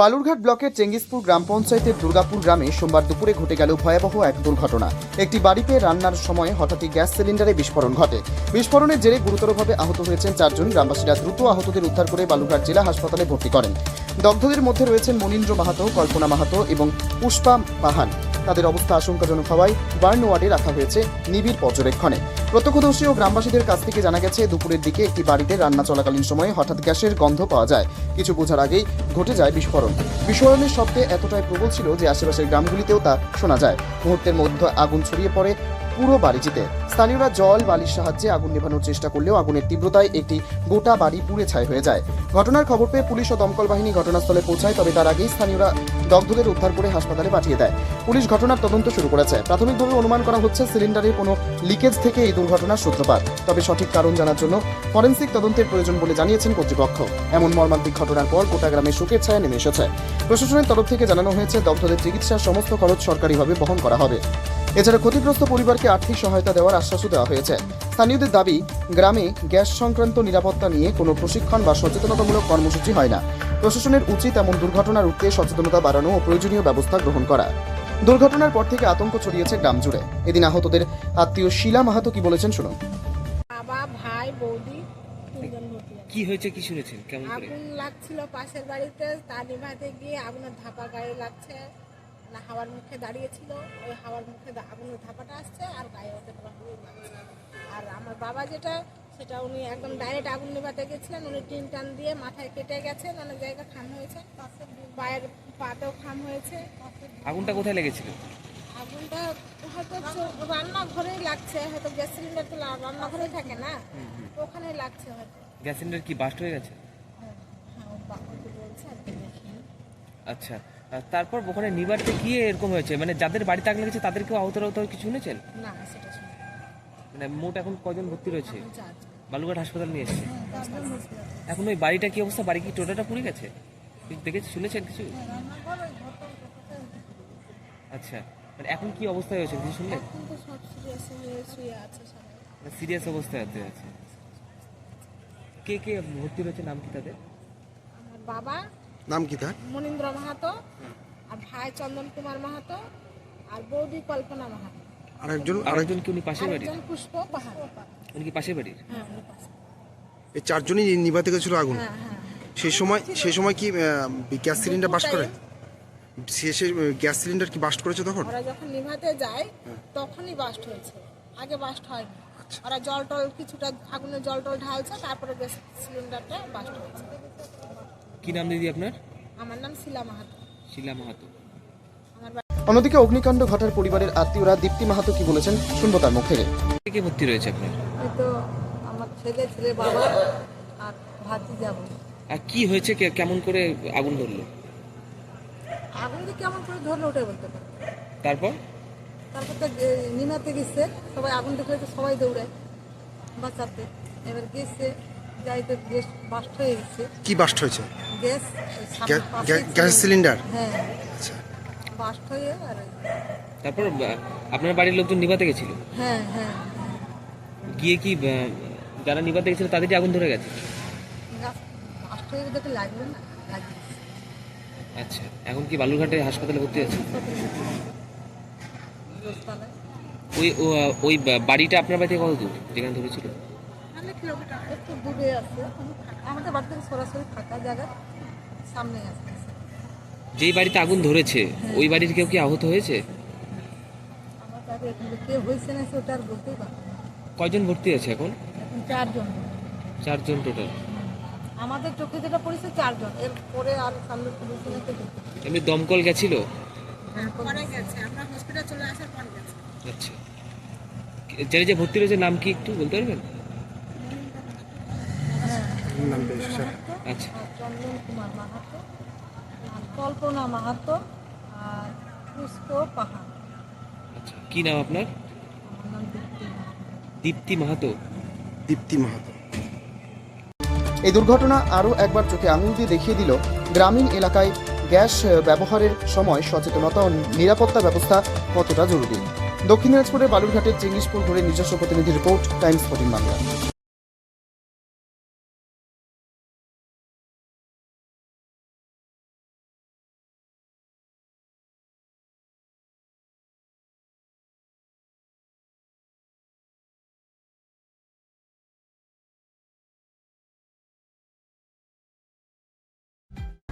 বালুরঘাট ব্লকের চেঙ্গিসপুর গ্রাম পঞ্চায়েতের দুর্গাপুর গ্রামে সোমবার দুপুরে ঘটে গেল ভয়াবহ এক দুর্ঘটনা। একটি বাড়িতে রান্নার সময় হঠাৎই গ্যাস সিলিন্ডারে বিস্ফোরণ ঘটে। বিস্ফোরণের জেরে গুরুতরভাবে আহত হয়েছেন চারজন গ্রামবাসীরা। দ্রুত আহতদের উদ্ধার করে বালুরঘাট জেলা হাসপাতালে ভর্তি করেন। দগ্ধদের মধ্যে রয়েছেন মনীন্দ্র মাহাতো, কল্পনা মাহাতো এবং পুষ্পা পাহান। তাদের অবস্থা আশঙ্কাজনক হওয়ায় বার্ন ওয়ার্ডে রাখা হয়েছে নিবিড় পর্যবেক্ষণে। প্রত্যক্ষদর্শী ও গ্রামবাসীদের কাছ থেকে জানা গেছে, দুপুরের দিকে একটি বাড়িতে রান্না চলাকালীন সময়ে হঠাৎ গ্যাসের গন্ধ পাওয়া যায়। কিছু বোঝার আগেই ঘটে যায় বিস্ফোরণ। বিস্ফোরণের শব্দে এতটাই প্রবল ছিল যে আশেপাশের গ্রামগুলিতেও তা শোনা যায়। মুহূর্তের মধ্যে আগুন ছড়িয়ে পড়ে পুরো বাড়িটিতে স্থানীয়রা জল বালির সাহায্যে আগুন নেভানোর চেষ্টা করলেও আগুনের তীব্রতায় একটি গোটা বাড়ি পুড়ে ছাই হয়ে যায়। ঘটনার খবর পেয়ে পুলিশ ও দমকল বাহিনী ঘটনাস্থলে পৌঁছায়, তবে তার আগেই স্থানীয়রা দগ্ধদের উদ্ধার করে হাসপাতালে পাঠিয়ে দেয়। পুলিশ ঘটনার তদন্ত শুরু করেছে। প্রাথমিকভাবে অনুমান করা হচ্ছে সিলিন্ডারের কোনো লিকেজ থেকে এই দুর্ঘটনার সূত্রপাত। তবে সঠিক কারণ জানার জন্য ফরেন্সিক তদন্তের প্রয়োজন বলে জানিয়েছেন কর্তৃপক্ষ। এমন মর্মান্তিক ঘটনার পর গোটা গ্রামে শোকের ছায়া নেমে এসেছে। প্রশাসনের তরফ থেকে জানানো হয়েছে, দগ্ধদের চিকিৎসার সমস্ত খরচ সরকারিভাবে বহন করা হবে। এছাড়া ক্ষতিগ্রস্ত পরিবারকে আর্থিক সহায়তা দেওয়ার আশ্বাসও দেওয়া হয়েছে। স্থানীয়দের দাবি গ্রামে গ্যাস সংক্রান্ত নিরাপত্তা নিয়ে কোনো প্রশিক্ষণ বা সচেতনতামূলক কর্মসূচি হয় না। প্রশাসনের উচিত এমন দুর্ঘটনা রুখতে সচেতনতা বাড়ানো ও প্রয়োজনীয় ব্যবস্থা গ্রহণ করা। দুর্ঘটনার পর থেকে আতঙ্ক ছড়িয়েছে গ্রাম জুড়ে। এদিন আহতদের আত্মীয় শিলা মাহাতো কি বলেছেন শুনুন। বাবা ভাই বৌদি। কি হয়েছে কি শুনেছেন? কেমন আগুন লাগছিল পাশের বাড়িতে তা নিভাতে গিয়ে আগুনের ধাপা গায়ে লাগছে। না হাওয়ার মুখে দাঁড়িয়েছিল ওই হাওয়ার মুখে আগুনের ধাপাটা আসছে আর গায়ে ওদের আর আমার বাবা যেটা সেটা উনি একদম ডাইরেক্ট আগুন নেভাতে গেছিলেন উনি টিন টান দিয়ে মাথায় কেটে গেছেন অনেক জায়গায় খাম হয়েছে। পায়ের পাতেও খাম হয়েছে। আগুনটা কোথায় লেগেছিল? আগুনটা হয়তো রান্নাঘরেই লাগছে হয়তো গ্যাস সিলিন্ডার তো রান্নাঘরেই থাকে না? ওখানেই লাগছে হয়তো। গ্যাস সিলিন্ডার কি বাস্ট হয়ে গেছে? হ্যাঁ আর আচ্ছা তারপর ওখানে নিবারতে গিয়ে এরকম হয়েছে মানে যাদের বাড়িতে আগুন লেগেছে তাদেরকেও আহত আহত কিছু শুনেছেন? না সেটা শুনি মানে মোট এখন কজন ভর্তি রয়েছে? বালুঘাট হাসপাতাল নিয়ে এসেছে? এখন ওই বাড়িটা কি অবস্থা? বাড়ি কি টোটাটা পুড়ে গেছে? দেখেছি শুনেছেন কিছু? আচ্ছা মানে এখন কি অবস্থায় হয়েছে কিছু শুনলেন? সিরিয়াস হয়ে সিরিয়াস অবস্থায় আছে আছে কে কে ভর্তি রয়েছে নাম কি তাদের? বাবা নাম কি তার? মনীন্দ্র মাহাতো আর ভাই চন্দন কুমার মাহাতো আর বৌদি কল্পনা মাহাতো। আরেকজন আরেক আরেকজন কি উনি পাশের বাড়ির? আরেকজন পুষ্প পাহাড়। উনি কি পাশের বাড়ির? হ্যাঁ উনি পাশে। এই চারজনই নিভাতে গেছিল আগুন? হ্যাঁ হ্যাঁ। সেই সময় সেই সময় কি গ্যাস সিলিন্ডার বাস্ট করে? শেষে গ্যাস সিলিন্ডার কি বাস্ট করেছে তখন? ওরা যখন নিভাতে যায় তখনই বাস্ট হয়েছে। আগে বাস্ট হয়নি। ওরা জল টল কিছুটা আগুনের জল টল ঢালছে তারপরে গ্যাস সিলিন্ডারটা বাস্ট হয়েছে। কি নাম দিদি আপনার? আমার নাম শিলা মাহাতো। শিলা মাহাতো। আমার অন্যদিকে অগ্নিকাণ্ড ঘটার পরিবারের আত্মীয়রা দীপ্তি মাহাতো কি বলেছেন শুনব তার মুখ থেকে। কে কে ভর্তি রয়েছে আপনার? তো আমার ছেলে ছেলে বাবা আর ভাতি যাব। আর কি হয়েছে? কে- কেমন করে আগুন ধরলো? আগুন যে কেমন করে ধরলো ওটাই বলতে পারি তারপর? তারপর তো নিমাতে গেছে। সবাই আগুন দেখলে তো সবাই দৌড়ায় বাঁচাতে। এবার গেছে। গ্যাস বাস্ট হয়ে গেছে। কি বাস্ট হয়েছে? Gas cylinder? হ্যাঁ। আচ্ছা। বাস্ট হয়ে আর তারপর আপনার বাড়ির লোকজন নিভাতে গেছিল? হ্যাঁ হ্যাঁ। গিয়ে কি যারা নিভাতে গেছিল তাদেরই আগুন ধরে গেছে? বাস্ট হয়ে দেখে লাগবে না আচ্ছা এখন কি বালুরঘাটে হাসপাতালে ভর্তি আছে? ওই ওই বাড়িটা আপনার বাড়ি থেকে কত দূর যেখানে ধরেছিল? একটু দূরে আছে। আমাদের বাড়ি থেকে সরাসরি ফাঁকা জায়গা সামনে আছে। যেই বাড়িতে আগুন ধরেছে ওই বাড়ির কেউ কি আহত হয়েছে? আমার বাড়ি এখানে কে হয়েছে না সেটা আর বলতেই পারব না। কয়জন ভর্তি আছে এখন? এখন চারজন চারজন টোটাল। আমাদের চোখে যেটা পড়েছে চারজন। এর পরে আর সামনে পুলিশ নাকি এমনি দমকল গেছিল? পরে গেছে। আমরা হসপিটাল চলে আসার পরে গেছে। আচ্ছা। যারা যে ভর্তি রয়েছে নাম কি একটু বলতে পারবেন নাম বেশ, স্যার। আচ্ছা আর চন্দন কুমার মাহাতো আর কল্পনা মাহাতো আর পুষ্প পাহাড়। আচ্ছা কি নাম আপনার? আমার নাম দীপ্তি মাহাতো। দীপ্তি মাহাতো। দীপ্তি মাহাতো। এই দুর্ঘটনা আরও একবার চোখে আঙুল দিয়ে দেখিয়ে দিল গ্রামীণ এলাকায় গ্যাস আহ, ব্যবহারের সময় সচেতনতা ও নিরাপত্তা ব্যবস্থা কতটা জরুরি। দক্ষিণ দিনাজপুরের বালুরঘাটের চিংলিশপুর ঘুরে নিজস্ব প্রতিনিধি রিপোর্ট টাইমস ফোর্টিন বাংলা।